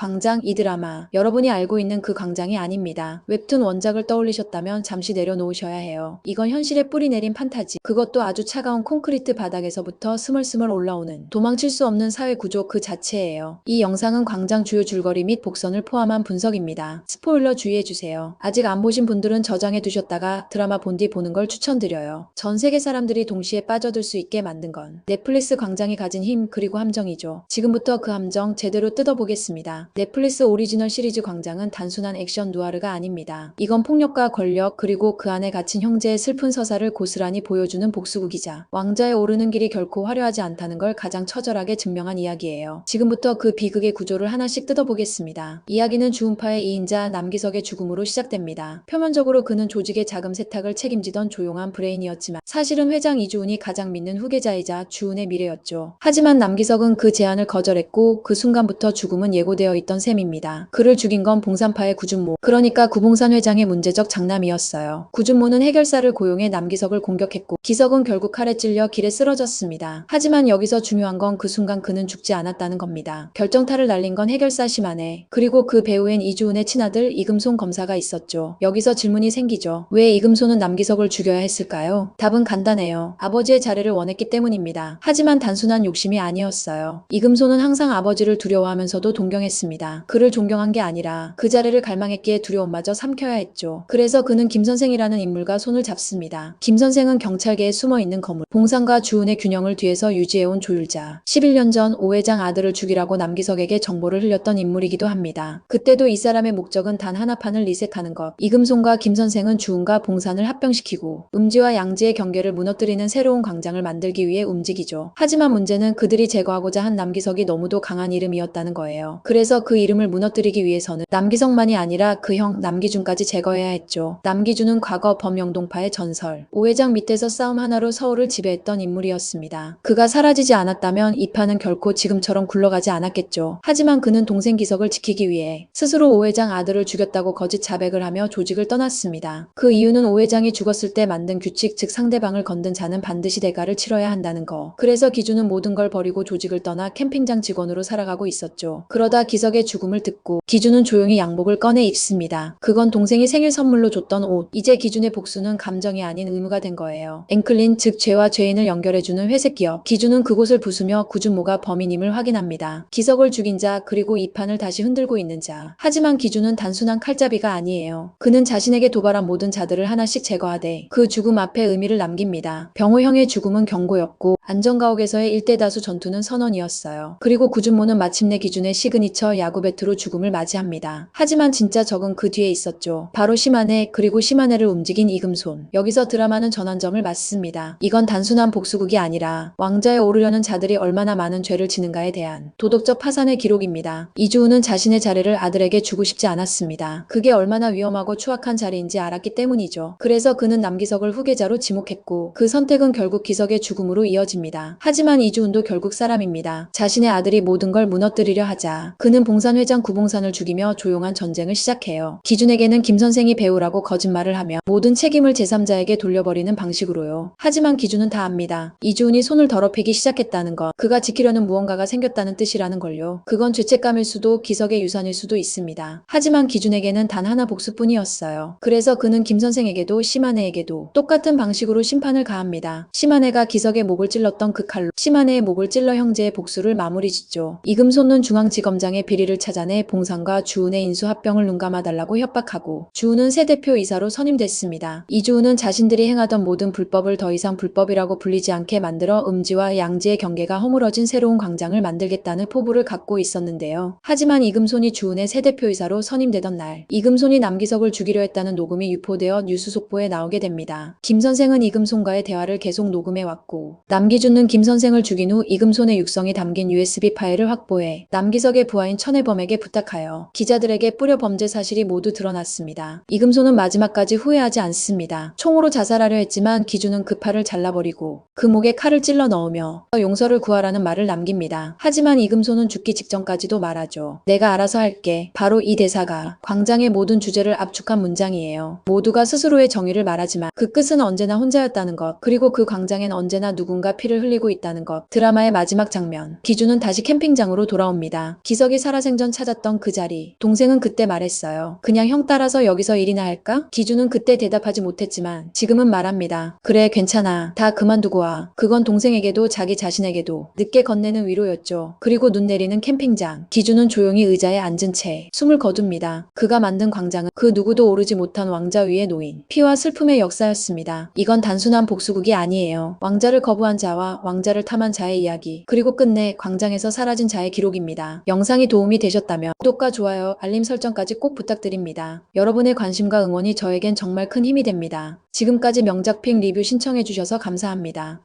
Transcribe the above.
광장 이 드라마 여러분이 알고 있는 그 광장이 아닙니다. 웹툰 원작을 떠올리셨다면 잠시 내려놓으셔야 해요. 이건 현실에 뿌리 내린 판타지. 그것도 아주 차가운 콘크리트 바닥에서부터 스멀스멀 올라오는 도망칠 수 없는 사회 구조 그 자체예요. 이 영상은 광장 주요 줄거리 및 복선을 포함한 분석입니다. 스포일러 주의해주세요. 아직 안 보신 분들은 저장해 두셨다가 드라마 본 뒤 보는 걸 추천드려요. 전 세계 사람들이 동시에 빠져들 수 있게 만든 건 넷플릭스 광장이 가진 힘 그리고 함정이죠. 지금부터 그 함정 제대로 뜯어보겠습니다. 넷플릭스 오리지널 시리즈 광장은 단순한 액션 누아르가 아닙니다. 이건 폭력과 권력 그리고 그 안에 갇힌 형제의 슬픈 서사를 고스란히 보여주는 복수극이자 왕자에 오르는 길이 결코 화려하지 않다는 걸 가장 처절하게 증명한 이야기예요. 지금부터 그 비극의 구조를 하나씩 뜯어보겠습니다. 이야기는 주은파의 2인자 남기석의 죽음으로 시작됩니다. 표면적으로 그는 조직의 자금 세탁을 책임지던 조용한 브레인이었지만 사실은 회장 이주은이 가장 믿는 후계자이자 주은의 미래였죠. 하지만 남기석은 그 제안을 거절했고 그 순간부터 죽음은 예고되어 있던 셈입니다. 그를 죽인 건 봉산파의 구준모, 그러니까 구봉산 회장의 문제적 장남이었어요. 구준모는 해결사를 고용해 남기석을 공격했고 기석은 결국 칼에 찔려 길에 쓰러졌습니다. 하지만 여기서 중요한 건 그 순간 그는 죽지 않았다는 겁니다. 결정타를 날린 건 해결사 심한해 그리고 그 배우엔 이주은의 친아들 이금손 검사가 있었죠. 여기서 질문이 생기죠. 왜 이금손은 남기석을 죽여야 했을까요? 답은 간단해요. 아버지의 자리를 원했기 때문입니다. 하지만 단순한 욕심이 아니었어요. 이금손은 항상 아버지를 두려워하면서도 동경했습니다. 그를 존경한 게 아니라 그 자리를 갈망했기에 두려움마저 삼켜야 했죠. 그래서 그는 김 선생이라는 인물과 손을 잡습니다. 김 선생은 경찰계에 숨어 있는 거물, 봉상과 주은의 균형을 뒤에서 유지해온 조율자. 11년 전 오 회장 아들을 죽이라고 남기석에게 정보를 흘렸던 인물이기도 합니다. 그때도 이 사람의 목적은 단 하나판을 리셋하는 것. 이금손과 김 선생은 주은과 봉산을 합병시키고 음지와 양지의 경계를 무너뜨리는 새로운 광장을 만들기 위해 움직이죠. 하지만 문제는 그들이 제거하고자 한 남기석이 너무도 강한 이름이었다는 거예요. 그래서 그 이름을 무너뜨리기 위해서는 남기석만이 아니라 그 형 남기준까지 제거해야 했죠. 남기준은 과거 범영동파의 전설, 오 회장 밑에서 싸움 하나로 서울을 지배했던 인물이었습니다. 그가 사라지지 않았다면 이 판은 결코 지금처럼 굴러가지 않았겠죠. 하지만 그는 동생 기석을 지키기 위해 스스로 오 회장 아들을 죽였다고 거짓 자백을 하며 조직을 떠났습니다. 그 이유는 오 회장이 죽었을 때 만든 규칙 즉 상대방을 건든 자는 반드시 대가를 치러야 한다는 거. 그래서 기준은 모든 걸 버리고 조직을 떠나 캠핑장 직원으로 살아가고 있었죠. 그러다 기석 의 죽음을 듣고 기준은 조용히 양복을 꺼내 입습니다. 그건 동생이 생일 선물로 줬던 옷. 이제 기준의 복수는 감정이 아닌 의무가 된 거예요. 앵클린 즉 죄와 죄인을 연결해주는 회색 기업. 기준은 그곳을 부수며 구준모가 범인임을 확인합니다. 기석을 죽인 자 그리고 이 판을 다시 흔들고 있는 자. 하지만 기준은 단순한 칼잡이가 아니에요. 그는 자신에게 도발한 모든 자들을 하나씩 제거하되 그 죽음 앞에 의미를 남깁니다. 병호형의 죽음은 경고였고 안전가옥에서의 일대다수 전투는 선언이었어요. 그리고 구준모는 마침내 기준의 시그니처 야구 배트로 죽음을 맞이합니다. 하지만 진짜 적은 그 뒤에 있었죠. 바로 심한해 그리고 심한해를 움직인 이금손. 여기서 드라마는 전환점을 맞습니다. 이건 단순한 복수극이 아니라 왕자에 오르려는 자들이 얼마나 많은 죄를 지는가에 대한 도덕적 파산의 기록입니다. 이주우는 자신의 자리를 아들에게 주고 싶지 않았습니다. 그게 얼마나 위험하고 추악한 자리인지 알았기 때문이죠. 그래서 그는 남기석을 후계자로 지목했고 그 선택은 결국 기석의 죽음으로 이어집니다. 하지만 이주은도 결국 사람입니다. 자신의 아들이 모든 걸 무너뜨리려 하자 그는 봉산 회장 구봉산을 죽이며 조용한 전쟁을 시작해요. 기준에게는 김 선생이 배우라고 거짓말을 하며 모든 책임을 제3자에게 돌려버리는 방식으로요. 하지만 기준은 다 압니다. 이주은이 손을 더럽히기 시작했다는 것, 그가 지키려는 무언가가 생겼다는 뜻이라는 걸요. 그건 죄책감일 수도 기석의 유산일 수도 있습니다. 하지만 기준에게는 단 하나 복수뿐이었어요. 그래서 그는 김 선생에게도 심한혜에게도 똑같은 방식으로 심판을 가합니다. 심한혜가 기석의 목을 찔 렀던 그 칼로 심한혜의 목을 찔러 형제의 복수를 마무리 짓죠. 이금손은 중앙지검장의 비리를 찾아내 봉상과 주은의 인수 합병을 눈감아달라고 협박하고 주은은 새 대표 이사로 선임됐습니다. 이주은은 자신들이 행하던 모든 불법을 더 이상 불법이라고 불리지 않게 만들어 음지와 양지의 경계가 허물어진 새로운 광장을 만들겠다는 포부를 갖고 있었는데요. 하지만 이금손이 주은의 새 대표 이사로 선임되던 날 이금손이 남기석을 죽이려 했다는 녹음이 유포되어 뉴스 속보에 나오게 됩니다. 김 선생은 이금손과의 대화를 계속 녹음해 왔고 남 기준은 김 선생을 죽인 후 이금손의 육성이 담긴 USB 파일을 확보해 남기석의 부하인 천혜범에게 부탁하여 기자들에게 뿌려 범죄 사실이 모두 드러났습니다. 이금손은 마지막까지 후회하지 않습니다. 총으로 자살하려 했지만 기준은 그 팔을 잘라버리고 그 목에 칼을 찔러 넣으며 용서를 구하라는 말을 남깁니다. 하지만 이금손은 죽기 직전까지도 말하죠. 내가 알아서 할게. 바로 이 대사가 광장의 모든 주제를 압축한 문장이에요. 모두가 스스로의 정의를 말하지만 그 끝은 언제나 혼자였다는 것. 그리고 그 광장엔 언제나 누군가 피를 흘리고 있다는 것. 드라마의 마지막 장면. 기준은 다시 캠핑장으로 돌아옵니다. 기석이 살아생전 찾았던 그 자리. 동생은 그때 말했어요. 그냥 형 따라서 여기서 일이나 할까? 기준은 그때 대답하지 못했지만 지금은 말합니다. 그래 괜찮아. 다 그만두고 와. 그건 동생에게도 자기 자신에게도 늦게 건네는 위로였죠. 그리고 눈 내리는 캠핑장. 기준은 조용히 의자에 앉은 채 숨을 거둡니다. 그가 만든 광장은 그 누구도 오르지 못한 왕자 위에 놓인 피와 슬픔의 역사였습니다. 이건 단순한 복수극이 아니에요. 왕자를 거부한 자와 왕자를 탐한 자의 이야기, 그리고 끝내 광장에서 사라진 자의 기록입니다. 영상이 도움이 되셨다면 구독과 좋아요, 알림 설정까지 꼭 부탁드립니다. 여러분의 관심과 응원이 저에겐 정말 큰 힘이 됩니다. 지금까지 명작픽 리뷰 신청해주셔서 감사합니다.